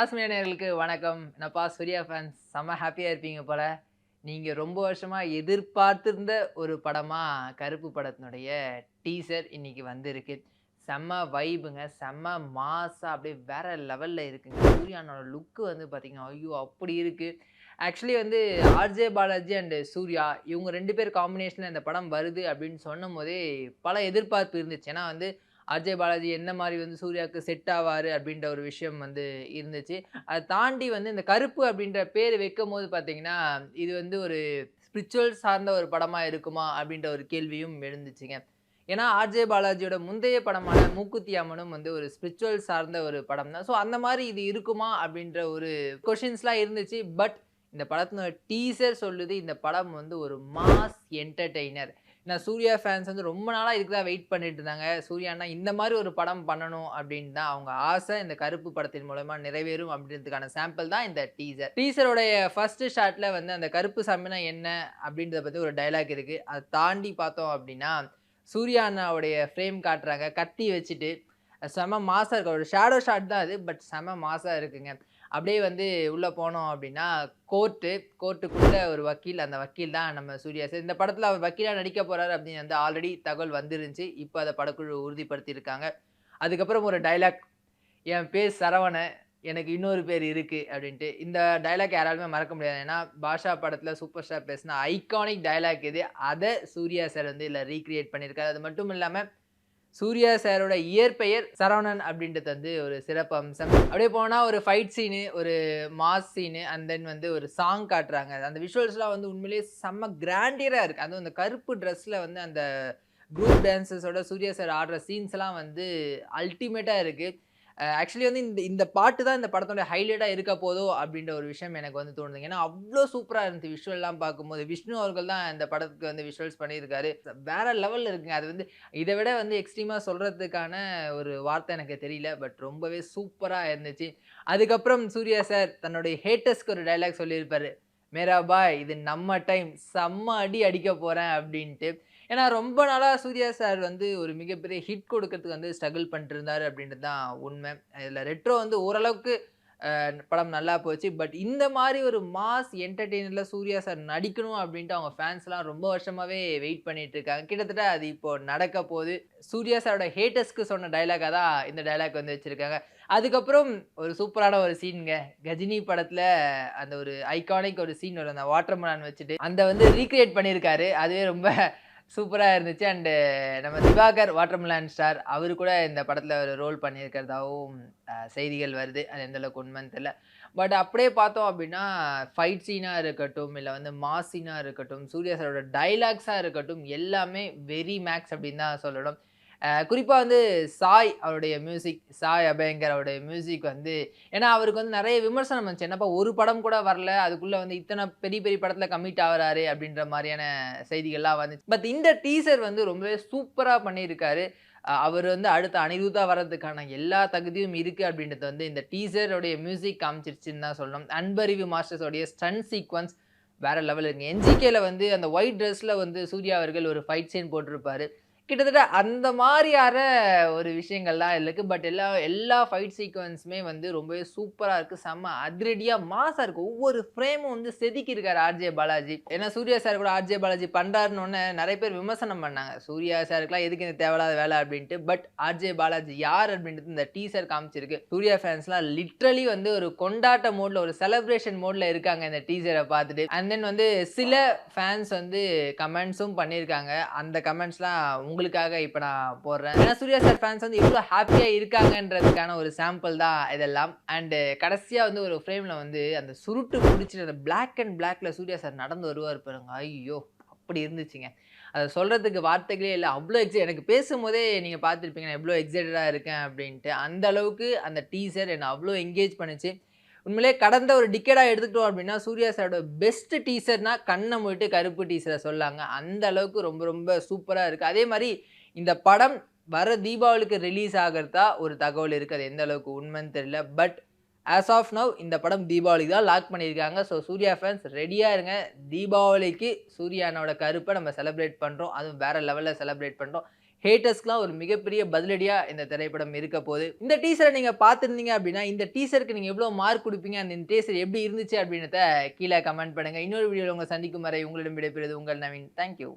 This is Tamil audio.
ஆஸ்மியானியர்களுக்கு வணக்கம். என்னப்பா சூர்யா ஃபேன்ஸ் செம்ம ஹாப்பியாக இருப்பீங்க போல். நீங்கள் ரொம்ப வருஷமாக எதிர்பார்த்துருந்த ஒரு படமாக கருப்பு படத்தினுடைய டீசர் இன்னைக்கு வந்திருக்கு. செம்ம வைபுங்க செம்ம மாசா அப்படியே வேற லெவலில் இருக்குங்க. சூர்யானோட லுக்கு வந்து பார்த்தீங்கன்னா ஐயோ அப்படி இருக்குது ஆக்சுவலி வந்து ஆர்ஜே பாலாஜி அண்டு சூர்யா இவங்க ரெண்டு பேர் காம்பினேஷனில் இந்த படம் வருது அப்படின்னு சொன்னும் போதே பல எதிர்பார்ப்பு இருந்துச்சு. ஏன்னா வந்து அஜய் பாலாஜி என்ன மாதிரி வந்து சூர்யாவுக்கு செட் ஆவார் அப்படின்ற ஒரு விஷயம் வந்து இருந்துச்சு. அதை தாண்டி வந்து இந்த கருப்பு அப்படின்ற பேர் வைக்கும் போது பார்த்தீங்கன்னா இது வந்து ஒரு ஸ்பிரிச்சுவல் சார்ந்த ஒரு படமாக இருக்குமா அப்படின்ற ஒரு கேள்வியும் எழுந்துச்சுங்க. ஏன்னா ஆர்ஜே பாலாஜியோட முந்தைய படமான மூக்குத்தி அம்மனும் வந்து ஒரு ஸ்பிரிச்சுவல் சார்ந்த ஒரு படம் தான். ஸோ அந்த மாதிரி இது இருக்குமா அப்படின்ற ஒரு கொஷின்ஸ்லாம் இருந்துச்சு. பட் இந்த படத்தினோட டீசர் சொல்லுது இந்த படம் வந்து ஒரு மாஸ் என்டர்டெய்னர் நான் சூர்யா ஃபேன்ஸ் வந்து ரொம்ப நாளாக இதுக்கு தான் வெயிட் பண்ணிட்டு இருந்தாங்க. சூர்யானா இந்த மாதிரி ஒரு படம் பண்ணணும் அப்படின்னு தான் அவங்க ஆசை. இந்த கருப்பு படத்தின் மூலமாக நிறைவேறும் அப்படின்றதுக்கான சாம்பிள் தான் இந்த டீசர் டீசரோடைய ஃபர்ஸ்ட் ஷாட்டில் வந்து அந்த கருப்பு சாமினா என்ன அப்படின்றத பற்றி ஒரு டைலாக் இருக்குது அதை தாண்டி பார்த்தோம் அப்படின்னா சூர்யா அண்ணாவுடைய ஃப்ரேம் காட்டுறாங்க. கத்தி வச்சுட்டு செம மாசாக இருக்கு. ஒரு ஷேடோ ஷாட் தான் அது பட் செம மாசாக இருக்குங்க. அப்படியே வந்து உள்ளே போனோம் அப்படின்னா கோர்ட்டு கோர்ட்டுக்குள்ளே ஒரு வக்கீல் அந்த வக்கீல் தான் நம்ம சூர்யா சார். இந்த படத்தில் அவர் வக்கீலாக நடிக்க போகிறாரு அப்படின்னு வந்து ஆல்ரெடி தகவல் வந்துருந்துச்சு. இப்போ அதை படக்குழு உறுதிப்படுத்தியிருக்காங்க. அதுக்கப்புறம் ஒரு டைலாக் என் பேர் சரவண எனக்கு இன்னொரு பேர் இருக்குது அப்படின்ட்டு. இந்த டைலாக் யாராலுமே மறக்க முடியாது. ஏன்னா பாஷா படத்தில் சூப்பர் ஸ்டார் பேசின ஐகானிக் டைலாக் இது. அதை சூர்யா சார் வந்து இதில் ரீக்ரியேட் பண்ணியிருக்காரு. அது மட்டும் இல்லாமல் சூர்யா சாரோட இயற்பெயர் சரவணன் அப்படின்றது வந்து ஒரு சிறப்பு அம்சம். அப்படியே போனால் ஒரு ஃபைட் சீனு ஒரு மாஸ் சீனு அண்ட் தென் வந்து ஒரு சாங் காட்டுறாங்க. அந்த விஷுவல்ஸ்லாம் வந்து உண்மையிலேயே செம்ம கிராண்டியராக இருக்குது அதுவும் அந்த கருப்பு ட்ரெஸ்ஸில் வந்து அந்த குரூப் டான்சஸோட சூர்யா சார் ஆடுற சீன்ஸ்லாம் வந்து அல்டிமேட்டாக இருக்குது ஆக்சுவலி வந்து இந்த இந்த பாட்டு தான் இந்த படத்தோட ஹைலைட்டாக இருக்க போதோ அப்படின்ற ஒரு விஷயம் எனக்கு வந்து தோணுதுங்க. ஏன்னா அவ்வளோ சூப்பராக இருந்துச்சு விஷுவல்லாம் பார்க்கும்போது. விஷ்ணு அவர்கள் தான் இந்த படத்துக்கு வந்து விஷுவல்ஸ் பண்ணியிருக்காரு. வேற லெவலில் இருக்குங்க. அது வந்து இதை விட வந்து எக்ஸ்ட்ரீமாக சொல்கிறதுக்கான ஒரு வார்த்தை எனக்கு தெரியல. பட் ரொம்பவே சூப்பராக இருந்துச்சு. அதுக்கப்புறம் சூர்யா சார் தன்னுடைய ஹேட்டஸ்க்கு ஒரு டைலாக் சொல்லியிருப்பார். மேரா பாய் இது நம்ம டைம். செம்ம அடி அடிக்க போகிறேன் அப்படின்ட்டு. ஏன்னா ரொம்ப நாளாக சூர்யா சார் வந்து ஒரு மிகப்பெரிய ஹிட் கொடுக்கறதுக்கு வந்து ஸ்ட்ரகிள் பண்ணிட்டு இருந்தாரு அப்படின்றது தான் உண்மை. இதில் ரெட்ரோ வந்து ஓரளவுக்கு படம் நல்லா போச்சு. பட் இந்த மாதிரி ஒரு மாஸ் என்டர்டெய்னரில் சூர்யா சார் நடிக்கணும் அப்படின்ட்டு அவங்க ஃபேன்ஸ்லாம் ரொம்ப வருஷமாகவே வெயிட் பண்ணிட்டு இருக்காங்க கிட்டத்தட்ட அது இப்போ நடக்க போகுது. சூர்யா சாரோட ஹேட்டர்ஸ்க்கு சொன்ன டைலாக்காக தான் இந்த டைலாக் வந்து வச்சுருக்காங்க. அதுக்கப்புறம் ஒரு சூப்பரான ஒரு சீனுங்க கஜினி படத்தில் அந்த ஒரு ஐகானிக் ஒரு சீன் வரும். அந்த வாட்டர் மலான் வச்சுட்டு அந்த வந்து ரீக்ரியேட் பண்ணியிருக்காரு. அதுவே ரொம்ப சூப்பராக இருந்துச்சு. அண்டு நம்ம திவாகர் வாட்டர்மெலான் ஸ்டார் அவர் கூட இந்த படத்தில் ஒரு ரோல் பண்ணியிருக்கிறதாவும் செய்திகள் வருது. அது எந்த அளவுக்கு உண்மைன்னு தெரியல. பட் அப்படியே பார்த்தோம் அப்படின்னா ஃபைட் சீனாக இருக்கட்டும் இல்லை வந்து மாஸ் சீனாக இருக்கட்டும் சூர்யா சாரோட டைலாக்ஸாக இருக்கட்டும் எல்லாமே வெரி மேக்ஸ் அப்படின்னு தான் சொல்லணும். குறிப்பாக வந்து சாய் அவருடைய மியூசிக் சாய் அபயங்கர் அவருடைய மியூசிக் வந்து ஏன்னா அவருக்கு வந்து நிறைய விமர்சனம் வந்துச்சு. என்னப்பா ஒரு படம் கூட வரல அதுக்குள்ளே வந்து இத்தனை பெரிய பெரிய படத்தில் கமிட் ஆகுறாரு அப்படின்ற மாதிரியான செய்திகள்லாம் வந்துச்சு. பட் இந்த டீசர் வந்து ரொம்பவே சூப்பராக பண்ணியிருக்காரு. அவர் வந்து அடுத்த அனிருத்தா வர்றதுக்கான எல்லா தகுதியும் இருக்குது அப்படின்றது வந்து இந்த டீசருடைய மியூசிக் காமிச்சிருச்சுன்னு தான் சொல்லணும். அன்பறிவு மாஸ்டர்ஸோடைய ஸ்டன் சீக்வன்ஸ் வேறு லெவல் இருக்குது என்ஜிகேல வந்து அந்த ஒயிட் ட்ரெஸ்ஸில் வந்து சூர்யா அவர்கள் ஒரு ஃபைட் சீன் போட்டிருப்பாரு. கிட்டத்தட்ட அந்த மாதிரியான ஒரு விஷயங்கள்லாம் இருக்கு. பட் எல்லா எல்லா ஃபைட் சீக்வன்ஸுமே வந்து ரொம்பவே சூப்பராக இருக்குது செம்ம அதிரடியாக மாசாக இருக்குது ஒவ்வொரு ஃப்ரேமும் வந்து செதுக்கியிருக்காரு ஆர்ஜே பாலாஜி. ஏன்னா சூர்யா சார் கூட ஆர்ஜே பாலாஜி பண்ணுறாருன்னு நிறைய பேர் விமர்சனம் பண்ணாங்க. சூர்யா சாருக்குலாம் எதுக்கு இந்த தேவையில்லாத வேலை அப்படின்ட்டு. பட் ஆர்ஜே பாலாஜி யார் அப்படின்றது இந்த டீசர் காமிச்சிருக்கு. சூர்யா ஃபேன்ஸ்லாம் லிட்ரலி வந்து ஒரு கொண்டாட்ட மோடில் ஒரு செலப்ரேஷன் மோடில் இருக்காங்க இந்த டீசரை பார்த்துட்டு. அண்ட் தென் வந்து சில ஃபேன்ஸ் வந்து கமெண்ட்ஸும் பண்ணியிருக்காங்க. அந்த கமெண்ட்ஸ்லாம் உங்களுக்காக இப்போ நான் போடுறேன். ஏன்னா சூர்யா சார் ஃபேன்ஸ் வந்து எவ்வளோ ஹாப்பியாக இருக்காங்கன்றதுக்கான ஒரு சாம்பிள் தான் இதெல்லாம். அண்டு கடைசியாக வந்து ஒரு ஃப்ரேமில் வந்து அந்த சுருட்டு பிடிச்சிட்டு அந்த பிளாக் அண்ட் பிளாக்ல சூர்யா சார் நடந்து வருவார் பாருங்க. ஐயோ அப்படி இருந்துச்சுங்க. அதை சொல்கிறதுக்கு வார்த்தைகளே இல்லை. அவ்வளோ எக்ஸை எனக்கு பேசும்போதே நீங்கள் பார்த்துருப்பீங்க நான் எவ்வளோ எக்ஸைட்டடாக இருக்கேன் அப்படின்ட்டு. அந்த அளவுக்கு அந்த டீசர் என்னை அவ்வளோ என்கேஜ் பண்ணுச்சு. உண்மையிலே கடந்த ஒரு டிக்கெடாக எடுத்துக்கிட்டோம் அப்படின்னா சூர்யா சாரோட பெஸ்ட் டீசர்னால் கண்ணை மூடிட்டு கருப்பு டீசரை சொல்லாங்க. அந்த அளவுக்கு ரொம்ப ரொம்ப சூப்பராக இருக்குது அதே மாதிரி இந்த படம் வர தீபாவளிக்கு ரிலீஸ் ஆகிறதா ஒரு தகவல் இருக்குது அது எந்த அளவுக்கு உண்மைன்னு தெரியல. பட் ஆஸ் ஆஃப் நவ் இந்த படம் தீபாவளிக்கு தான் லாக் பண்ணியிருக்காங்க. ஸோ சூர்யா ஃபேன்ஸ் ரெடியாக இருங்க. தீபாவளிக்கு சூர்யானோட கருப்பை நம்ம செலிப்ரேட் பண்ணுறோம் அதுவும் வேறு லெவலில் செலிப்ரேட் பண்ணுறோம் ஹேட்டர்ஸ்க்குலாம் ஒரு மிகப்பெரிய பதிலடியாக இந்த திரைப்படம் இருக்க போகுது. இந்த டீசரை நீங்கள் பார்த்துருந்தீங்க அப்படின்னா, இந்த டீசருக்கு நீங்கள் எவ்வளோ மார்க் கொடுப்பீங்க அந்த டீசர் எப்படி இருந்துச்சு? அப்படின்றத கீழே கமெண்ட் பண்ணுங்கள் இன்னொரு வீடியோவில் உங்கள் சந்திக்கும் வரை உங்களிடம் விடைபெறுவது உங்கள் நவீன். Thank you.